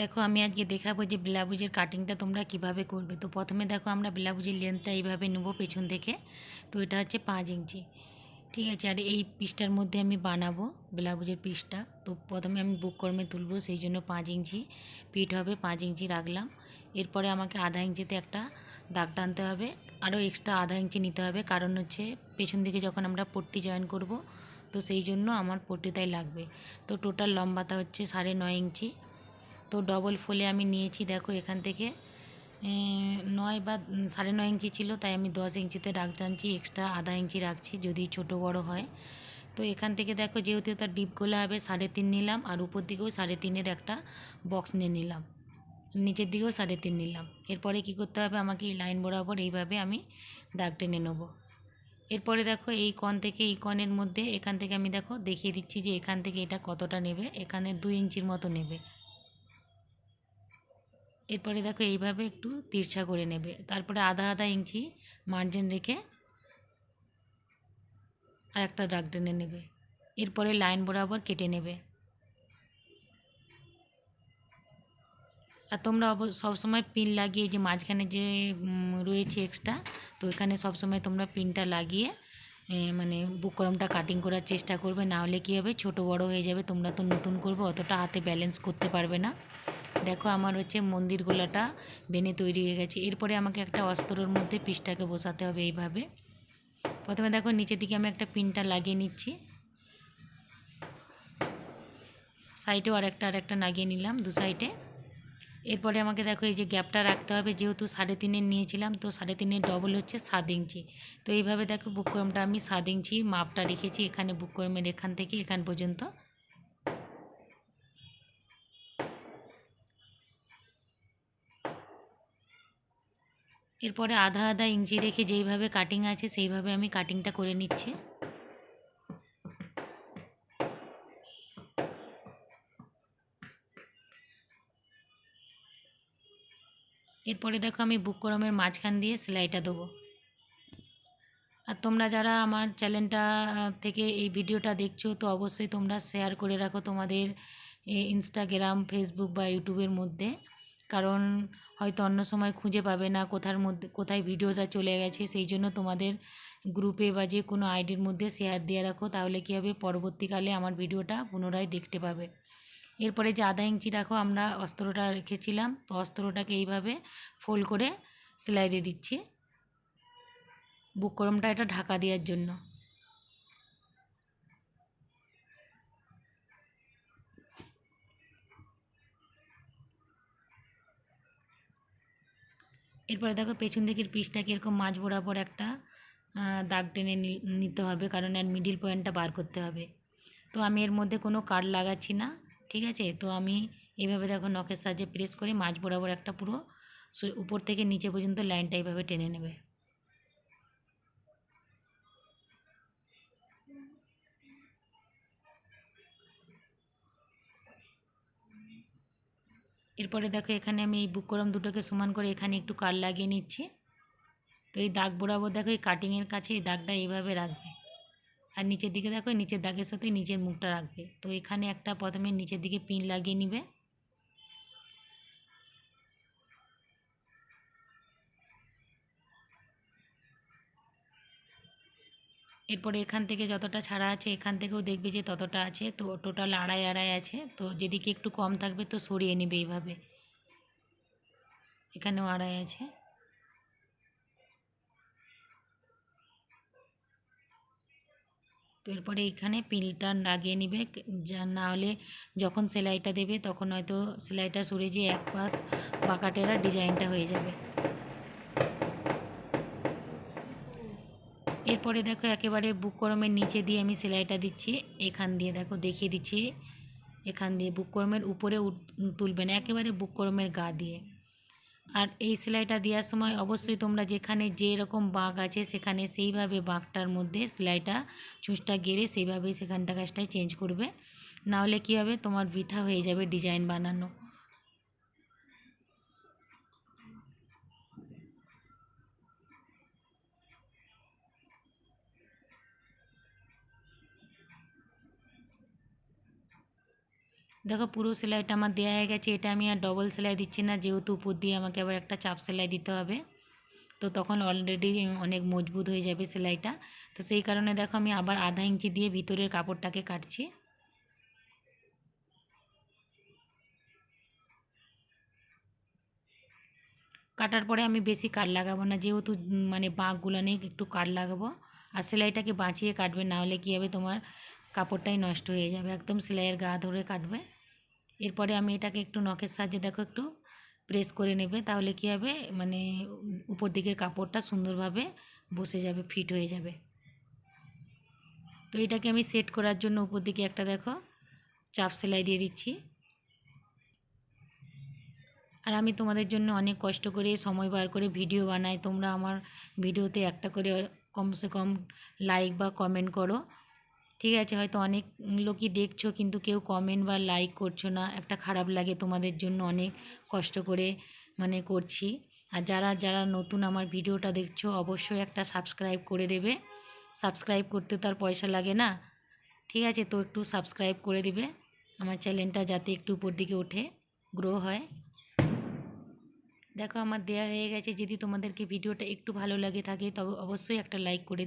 দেখো, আমি আজকে দেখাবো যে ব্লাউজের কাটিংটা তোমরা কীভাবে করবে। তো প্রথমে দেখো, আমরা ব্লাউজের লেন্থটা এইভাবে নেব পেছন থেকে। তো এটা হচ্ছে পাঁচ ইঞ্চি। ঠিক আছে, আর এই পিসটার মধ্যে আমি বানাবো ব্লাউজের পিসটা তো প্রথমে আমি বুক কর্মে তুলবো, সেই জন্য পাঁচ ইঞ্চি। পিঠ হবে পাঁচ ইঞ্চি রাখলাম। এরপরে আমাকে আধা ইঞ্চিতে একটা দাগ টানতে হবে। আরও এক্সট্রা আধা ইঞ্চি নিতে হবে। কারণ হচ্ছে, পেছন দিকে যখন আমরা পট্টি জয়েন করব, তো সেই জন্য আমার পট্টি তাই লাগবে। তো টোটাল লম্বাটা হচ্ছে সাড়ে নয় ইঞ্চি। তো ডবল ফোলে আমি নিয়েছি, দেখো এখান থেকে। নয় বা সাড়ে নয় ইঞ্চি ছিল, তাই আমি দশ ইঞ্চিতে রাখ টানছি এক্সট্রা আধা ইঞ্চি রাখছি, যদি ছোট বড় হয়। তো এখান থেকে দেখো, যেহেতু তার ডিপ গোলা হবে, সাড়ে তিন নিলাম, আর উপর দিকেও সাড়ে তিনের একটা বক্স নিয়ে নিলাম। নিচের দিকেও সাড়ে তিন নিলাম। এরপরে কি করতে হবে, আমাকে এই লাইন বরাবর এইভাবে আমি দাগ টেনে নেব। এরপরে দেখো, এই কণ থেকে এই কনের মধ্যে এখান থেকে আমি দেখো, দেখিয়ে দিচ্ছি যে এখান থেকে এটা কতটা নেবে, এখানে দুই ইঞ্চির মতো নেবে। এরপরে দেখো এইভাবে একটু তিরছা করে নেবে। তারপরে আধা আধা ইঞ্চি মার্জিন রেখে আর একটা দাগ টেনে নেবে। এরপরে লাইন বরাবর কেটে নেবে। আর তোমরা সবসময় পিন লাগিয়ে যে মাঝখানে যে রয়েছে এক্সট্রা তো এখানে সবসময় তোমরা পিনটা লাগিয়ে মানে বুকরমটা কাটিং করার চেষ্টা করবে। না হলে কী হবে, ছোট বড় হয়ে যাবে। তোমরা তো নতুন করবে, অতটা হাতে ব্যালেন্স করতে পারবে না। দেখো আমার হচ্ছে মন্দির গোলাটা বেনে তৈরি হয়ে গেছে। এরপরে আমাকে একটা অস্ত্রর মধ্যে পিসটাকে বসাতে হবে এইভাবে। প্রথমে দেখো নিচের দিকে আমি একটা পিনটা লাগিয়ে নিচ্ছি। সাইডেও আরেকটা আরেকটা লাগিয়ে নিলাম দু সাইডে। এরপরে আমাকে দেখো এই যে গ্যাপটা রাখতে হবে, যেহেতু সাড়ে তিনের নিয়েছিলাম, তো সাড়ে তিনের ডবল হচ্ছে সাত ইঞ্চি। তো এইভাবে দেখো বুকরমটা আমি সাত ইঞ্চি মাপটা রেখেছি এখানে বুকরমের এখান থেকে এখান পর্যন্ত। এরপরে আধা আধা ইঞ্চি রেখে যেইভাবে কাটিং আছে, সেইভাবে আমি কাটিংটা করে নিচ্ছি। এরপরে দেখো আমি বুক করমের মাঝখান দিয়ে সেলাইটা দেবো। আর তোমরা যারা আমার চ্যানেলটা থেকে এই ভিডিওটা দেখছ, তো অবশ্যই তোমরা শেয়ার করে রাখো তোমাদের ইনস্টাগ্রাম ফেসবুক বা ইউটিউবের মধ্যে। কারণ হয়তো অন্য সময় খুঁজে পাবে না কোথার মধ্যে, কোথায় ভিডিওটা চলে গেছে, সেই জন্য তোমাদের গ্রুপে বা যে কোনো আইডির মধ্যে শেয়ার দিয়ে রাখো, তাহলে কী হবে? পরবর্তীকালে আমার ভিডিওটা পুনরায় দেখতে পাবে। এরপরে যে আধা ইঞ্চি রাখো আমরা অস্ত্রটা রেখেছিলাম, তো অস্ত্রটাকে এইভাবে ফোল্ড করে সেলাই দিয়ে দিচ্ছি। বুক করমটা এটা ঢাকা দেওয়ার জন্য। এরপরে দেখো পেছন দিকের পিসটাকে এরকম মাঝ বরাবর একটা দাগ টেনে নিতে হবে কারণ এর মিডিল পয়েন্টটা বার করতে হবে। তো আমি এর মধ্যে কোনো কার্ড লাগাচ্ছি না, ঠিক আছে? তো আমি এভাবে দেখো নখের সাহায্যে প্রেস করে মাঝ বরাবর একটা পুরো উপর থেকে নিচে পর্যন্ত লাইনটা এইভাবে টেনে নেবে। এরপরে দেখো এখানে আমি এই বুকরম দুটোকে সমান করে এখানে একটু কাট লাগিয়ে নিচ্ছি। তো এই দাগ বরাবর দেখো, এই কাটিংয়ের কাছে এই দাগটা এইভাবে রাখবে। আর নিচের দিকে দেখো নিচের দাগের সাথে নিচের মুখটা রাখবে। তো এখানে একটা প্রথমে নিচের দিকে পিন লাগিয়ে নিবে। এরপরে এখান থেকে যতটা ছাড়া আছে, এখান থেকেও দেখবে যে ততটা আছে। তো টোটাল আড়াই আড়াই আছে। তো যেদিকে একটু কম থাকবে, তো সরিয়ে নেবে এইভাবে। এখানেও আড়াই আছে। তো এরপরে এখানে পিলটা লাগিয়ে নিবে। যা না হলে যখন সেলাইটা দেবে, তখন হয়তো সেলাইটা সরে যেয়ে এক পাশ বাঁকাটেরা ডিজাইনটা হয়ে যাবে। এরপরে দেখো একেবারে বুক করমের নিচে দিয়ে আমি সেলাইটা দিচ্ছি। এখান দিয়ে দেখো দেখিয়ে দিচ্ছি। এখান দিয়ে বুক করমের উপরে তুলবে না একেবারে বুক করমের গা দিয়ে। আর এই সেলাইটা দেওয়ার সময় অবশ্যই তোমরা যেখানে যে রকম বাঁক আছে সেখানে সেইভাবে বাঁকটার মধ্যে সেলাইটা চুঁচটা গেড়ে সেইভাবেই সেখানটা কাজটায় চেঞ্জ করবে। নাহলে কী হবে? তোমার বৃথা হয়ে যাবে ডিজাইন বানানো। দেখো পুরো সেলাইটা আমার দেওয়া হয়ে গেছে, এটা আমি আর ডবল সেলাই দিচ্ছি না, যেহেতু উপর দিয়ে আমাকে আবার একটা চাপ সেলাই দিতে হবে। তো তখন অলরেডি অনেক মজবুত হয়ে যাবে সেলাইটা। তো সেই কারণে দেখো আমি আবার আধা ইঞ্চি দিয়ে ভিতরের কাপড়টাকে কাটছি। কাটার পরে আমি বেশি কাট লাগাবো না, যেহেতু মানে বাঁকগুলো নেই, একটু কাট লাগাবো। আর সেলাইটাকে বাঁচিয়ে কাটবে, না হলে কী হবে, তোমার কাপড়টাই নষ্ট হয়ে যাবে, একদম সেলাইয়ের গা ধরে কাটবে। এরপরে আমি এটাকে একটু নখের সাহায্যে দেখো একটু প্রেস করে নেবে, তাহলে কী হবে? মানে উপর দিকের কাপড়টা সুন্দরভাবে বসে যাবে ফিট হয়ে যাবে। তো এটাকে আমি সেট করার জন্য উপর দিকে একটা দেখো চাপ সেলাই দিয়ে দিচ্ছি। আর আমি তোমাদের জন্য অনেক কষ্ট করে সময় বার করে ভিডিও বানাই। তোমরা আমার ভিডিওতে একটা করে কমসে কম লাইক বা কমেন্ট করো। ঠিক আছে, হয়তো অনেক লোকই দেখছ কিন্তু কেউ কমেন্ট বা লাইক করছ না। একটা খারাপ লাগে তোমাদের জন্য অনেক কষ্ট করে মানে করছি। আর যারা যারা নতুন আমার ভিডিওটা দেখছ অবশ্যই একটা সাবস্ক্রাইব করে দেবে। সাবস্ক্রাইব করতে তো আর পয়সা লাগে না। ঠিক আছে, তো একটু সাবস্ক্রাইব করে দিবে। আমার চ্যানেলটা যাতে একটু উপর দিকে ওঠে গ্রো হয়। দেখো, আমার দেয়া হয়ে গেছে। যদি তোমাদেরকে ভিডিওটা একটু ভালো লাগে থাকে তবে অবশ্যই একটা লাইক করে